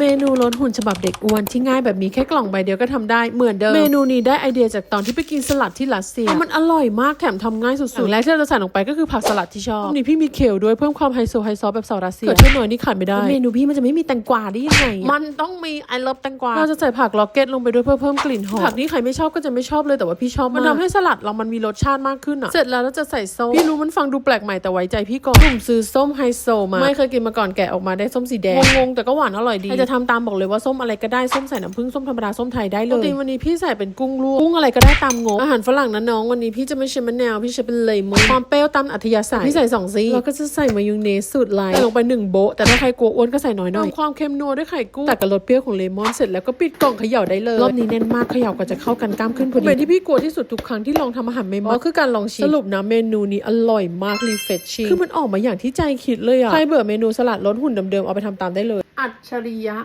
เมนูลดหุ่นฉบับเด็กอ้วนที่ง่ายแบบนี้แค่กล่องใบเดียวก็ทำได้เหมือนเดิม เมนูนี้ได้ไอเดียจากตอนที่ไปกินสลัดที่รัสเซียเพราะมันอร่อยมากแถมทำง่ายสุดๆอย่างแรกที่เราจะใส่ลงไปก็คือผักสลัดที่ชอบนี่พี่มีเคลด้วยเพิ่มความไฮโซไฮซอแบบสาวรัสเซียเกิดเทศน้อยนี่ขาดไม่ได้ เมนูพี่มันจะไม่มีแตงกวาได้ยังไง มันต้องมีไอเลิฟแตงกวา เราจะใส่ผักล็อกเก็ตลงไปด้วยเพื่อเพิ่มกลิ่นหอม ผักนี้ใครไม่ชอบก็จะไม่ชอบเลยแต่ว่าพี่ชอบมันทำให้สลัดเรามันมีรสชาติมากขึ้นอะ เสร็จแล้วเราจะใส่ส้ม พี่รู้มันฟังดูแปลกใหม่แต่ไว้ใจพี่ก่อนผมซื้อส้มไฮโซมา ไม่เคยกินมาก่อนแกะออกมาได้ส้มสีแดง งงๆแต่ก็หวานอร่อยดีใครจะทำตามบอกเลยว่าส้มอะไรก็ได้ส้มใส่น้ำผึ้งส้มธรรมดาส้มไทยได้เลยปกติวันนี้พี่ใส่เป็นกุ้งลวกกุ้งอะไรก็ได้ตามงบอาหารฝรั่งนะน้องวันนี้พี่จะไม่ใช้มะนาวพี่ใช้เป็นเลมอนความเปรี้ยวตามอัธยาศัยพี่ใส่สองซีแล้วก็จะใส่มายองเนสสูตรไลท์ใส่ลงไปหนึ่งโบะแต่ถ้าใครกลัวอ้วนก็ใส่น้อยหน่อยความเค็มนัวด้วยไข่กุ้งตัดกับรสเปรี้ยวของเลมอนเสร็จแล้วก็ปิดกล่องเขย่าได้เลยรอบนี้แน่นมากเขย่าก็จะเข้ากันกล้ามขึ้นพอดีเป็นที่พี่กลัวที่สุดทุกครั้งที่ลองทำอาหารใหม่ๆก็คือการลองชิมสรุปนะเมนูนี้อร่อยมากรีเฟชชิ่งคือมันออกมาอย่างที่ใจคิดเลยอะใครเบื่อเมนูสลัดลดหุ่นเดิมๆเอาไปทำตามได้เลยอัจฉริยะ